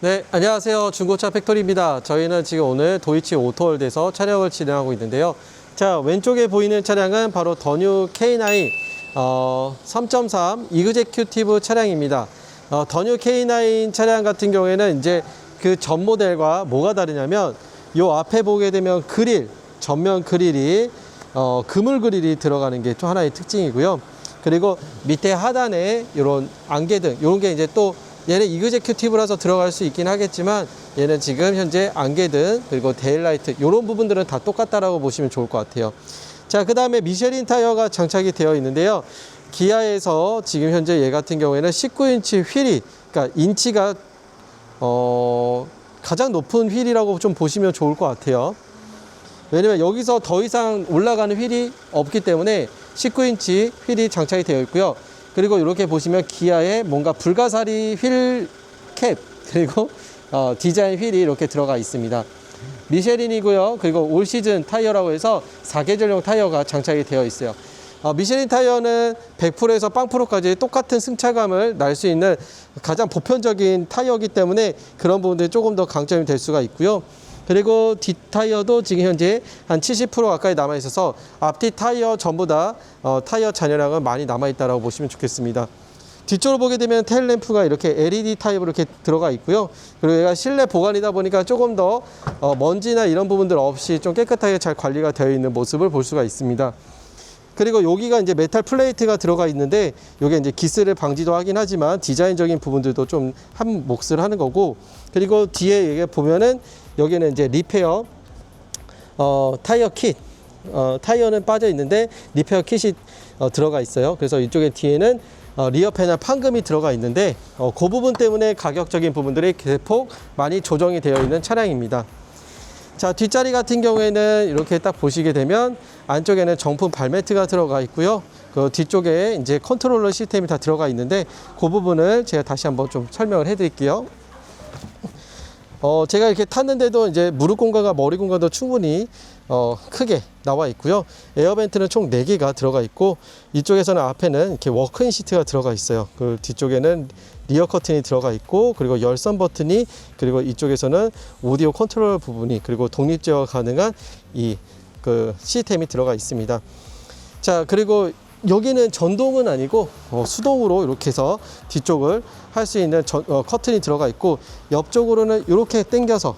네, 안녕하세요. 중고차 팩토리입니다. 저희는 지금 오늘 도이치 오토월드에서 촬영을 진행하고 있는데요. 자, 왼쪽에 보이는 차량은 바로 더뉴 K9 어, 3.3 이그제큐티브 차량입니다. 어, 더뉴 K9 차량 같은 경우에는 이제 그 전 모델과 뭐가 다르냐면 요 앞에 보게 되면 그릴, 전면 그릴이 어, 그물 그릴이 들어가는 게 또 하나의 특징이고요. 그리고 밑에 하단에 이런 안개등, 이런 게 이제 또 얘는 이그제큐티브라서 들어갈 수 있긴 하겠지만 얘는 지금 현재 안개등 그리고 데일라이트 이런 부분들은 다 똑같다라고 보시면 좋을 것 같아요. 자, 그 다음에 미쉐린 타이어가 장착이 되어 있는데요. 기아에서 지금 현재 얘 같은 경우에는 19인치 휠이, 그러니까 인치가 어, 가장 높은 휠이라고 좀 보시면 좋을 것 같아요. 왜냐면 여기서 더 이상 올라가는 휠이 없기 때문에 19인치 휠이 장착이 되어 있고요. 그리고 이렇게 보시면 기아의 뭔가 불가사리 휠 캡 그리고 어, 디자인 휠이 이렇게 들어가 있습니다. 미쉐린이고요. 그리고 올 시즌 타이어라고 해서 4계절용 타이어가 장착이 되어 있어요. 어, 미쉐린 타이어는 100%에서 0%까지 똑같은 승차감을 날 수 있는 가장 보편적인 타이어이기 때문에 그런 부분들이 조금 더 강점이 될 수가 있고요. 그리고 뒷 타이어도 지금 현재 한 70% 가까이 남아 있어서 앞뒤 타이어 전부 다 어, 타이어 잔여량은 많이 남아 있다라고 보시면 좋겠습니다. 뒤쪽으로 보게 되면 테일 램프가 이렇게 LED 타입으로 이렇게 들어가 있고요. 그리고 얘가 실내 보관이다 보니까 조금 더 어, 먼지나 이런 부분들 없이 좀 깨끗하게 잘 관리가 되어 있는 모습을 볼 수가 있습니다. 그리고 여기가 이제 메탈 플레이트가 들어가 있는데 이게 이제 기스를 방지도 하긴 하지만 디자인적인 부분들도 좀 한 몫을 하는 거고 그리고 뒤에 이게 보면은 여기는 이제 리페어 어, 타이어 킷 어, 타이어는 빠져 있는데 리페어 킷이 어, 들어가 있어요. 그래서 이쪽에 뒤에는 어, 리어 패널 판금이 들어가 있는데 어, 그 부분 때문에 가격적인 부분들이 대폭 많이 조정이 되어 있는 차량입니다. 자, 뒷자리 같은 경우에는 이렇게 딱 보시게 되면 안쪽에는 정품 발매트가 들어가 있고요. 그 뒤쪽에 이제 컨트롤러 시스템이 다 들어가 있는데 그 부분을 제가 다시 한번 좀 설명을 해 드릴게요. 어, 제가 이렇게 탔는데도 이제 무릎 공간과 머리 공간도 충분히 어, 크게 나와 있고요. 에어벤트는 총 4개가 들어가 있고 이쪽에서는 앞에는 이렇게 워크인 시트가 들어가 있어요. 그 뒤쪽에는 리어 커튼이 들어가 있고 그리고 열선 버튼이 그리고 이쪽에서는 오디오 컨트롤 부분이 그리고 독립 제어 가능한 이 그 시스템이 들어가 있습니다. 자, 그리고 여기는 전동은 아니고 어, 수동으로 이렇게 해서 뒤쪽을 할 수 있는 전- 어, 커튼이 들어가 있고 옆쪽으로는 이렇게 당겨서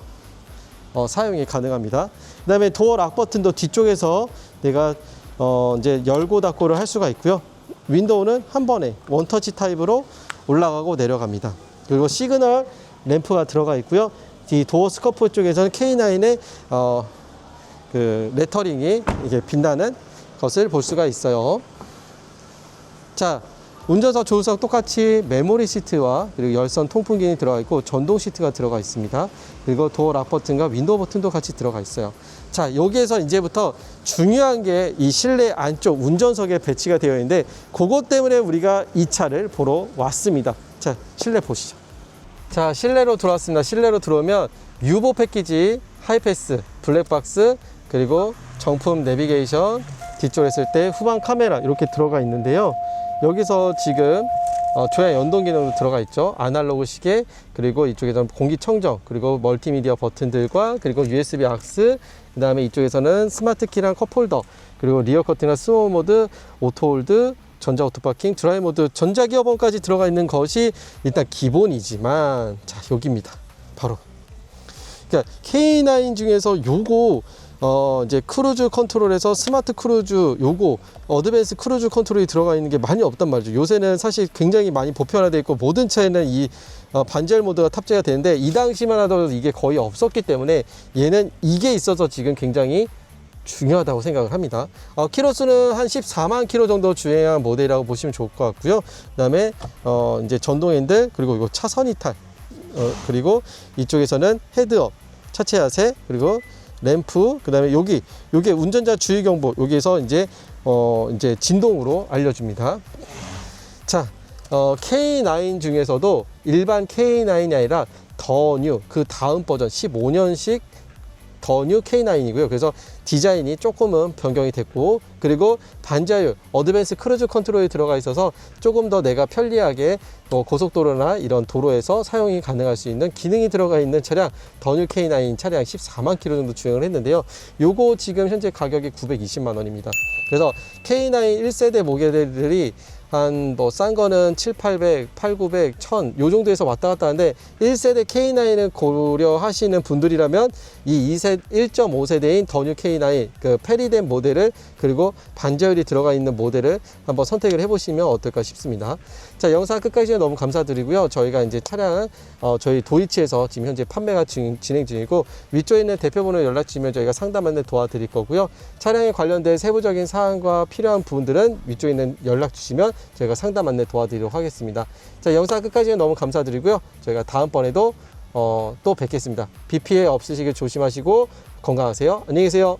어, 사용이 가능합니다. 그 다음에 도어 락 버튼도 뒤쪽에서 내가 어, 이제 열고 닫고를 할 수가 있고요. 윈도우는 한 번에 원터치 타입으로 올라가고 내려갑니다. 그리고 시그널 램프가 들어가 있고요. 이 도어 스커프 쪽에서는 K9의 어, 그 레터링이 이게 빛나는 것을 볼 수가 있어요. 자, 운전석 조수석 똑같이 메모리 시트와 그리고 열선 통풍기이 들어가 있고 전동 시트가 들어가 있습니다. 그리고 도어 락 버튼과 윈도우 버튼도 같이 들어가 있어요. 자, 여기에서 이제부터 중요한 게 이 실내 안쪽 운전석에 배치가 되어 있는데 그것 때문에 우리가 이 차를 보러 왔습니다. 자, 실내 보시죠. 자, 실내로 들어왔습니다. 실내로 들어오면 유보 패키지, 하이패스, 블랙박스, 그리고 정품 내비게이션, 뒤쪽에 있을 때 후방 카메라 이렇게 들어가 있는데요. 여기서 지금 어, 조향 연동 기능도 들어가 있죠. 아날로그 시계, 그리고 이쪽에서는 공기청정, 그리고 멀티미디어 버튼들과 그리고 USB 악스, 그 다음에 이쪽에서는 스마트 키랑 컵홀더, 그리고 리어 커튼과 스노우 모드, 오토 홀드, 전자 오토 파킹, 드라이 모드, 전자 기어봉까지 들어가 있는 것이 일단 기본이지만 자 여기입니다. 바로 그러니까 K9 중에서 요거 어 이제 크루즈 컨트롤에서 스마트 크루즈 요거 어드밴스 크루즈 컨트롤이 들어가 있는 게 많이 없단 말이죠. 요새는 사실 굉장히 많이 보편화되어 있고 모든 차에는 이 어, 반절 모드가 탑재가 되는데 이 당시만 하더라도 이게 거의 없었기 때문에 얘는 이게 있어서 지금 굉장히 중요하다고 생각을 합니다. 어, 키로수는 한 14만 킬로 정도 주행한 모델이라고 보시면 좋을 것 같고요. 그 다음에 어, 이제 전동 핸들 그리고 이거 차선 이탈 어, 그리고 이쪽에서는 헤드업 차체 야세 그리고 램프 그 다음에 여기 요게 운전자 주의 경보 여기에서 이제 어 이제 진동으로 알려줍니다. 자 어, K9 중에서도 일반 K9이 아니라 더 뉴 그 다음 버전 15년식 더 뉴 K9이고요. 그래서 디자인이 조금은 변경이 됐고 그리고 반자율 어드밴스 크루즈 컨트롤이 들어가 있어서 조금 더 내가 편리하게 뭐 고속도로나 이런 도로에서 사용이 가능할 수 있는 기능이 들어가 있는 차량 더뉴 K9 차량 14만 킬로 정도 주행을 했는데요. 요거 지금 현재 가격이 920만 원입니다. 그래서 K9 1세대 모델들이 한 뭐 싼 거는 7, 800, 8, 900, 1000 요 정도에서 왔다 갔다 하는데 1세대 K9을 고려하시는 분들이라면 이 2세 1.5세대인 더뉴 K9 그 페리된 모델을 그리고 반자율이 들어가 있는 모델을 한번 선택을 해보시면 어떨까 싶습니다. 자 영상 끝까지 너무 감사드리고요. 저희가 이제 차량은 어, 저희 도이치에서 지금 현재 판매가 진, 진행 중이고 위쪽에 있는 대표번호 연락 주시면 저희가 상담 안내 도와드릴 거고요. 차량에 관련된 세부적인 사항과 필요한 부분들은 위쪽에 있는 연락 주시면 저희가 상담 안내 도와드리도록 하겠습니다. 자 영상 끝까지 너무 감사드리고요. 저희가 다음번에도 어, 또 뵙겠습니다. 비 피해 없으시길 조심하시고 건강하세요. 안녕히 계세요.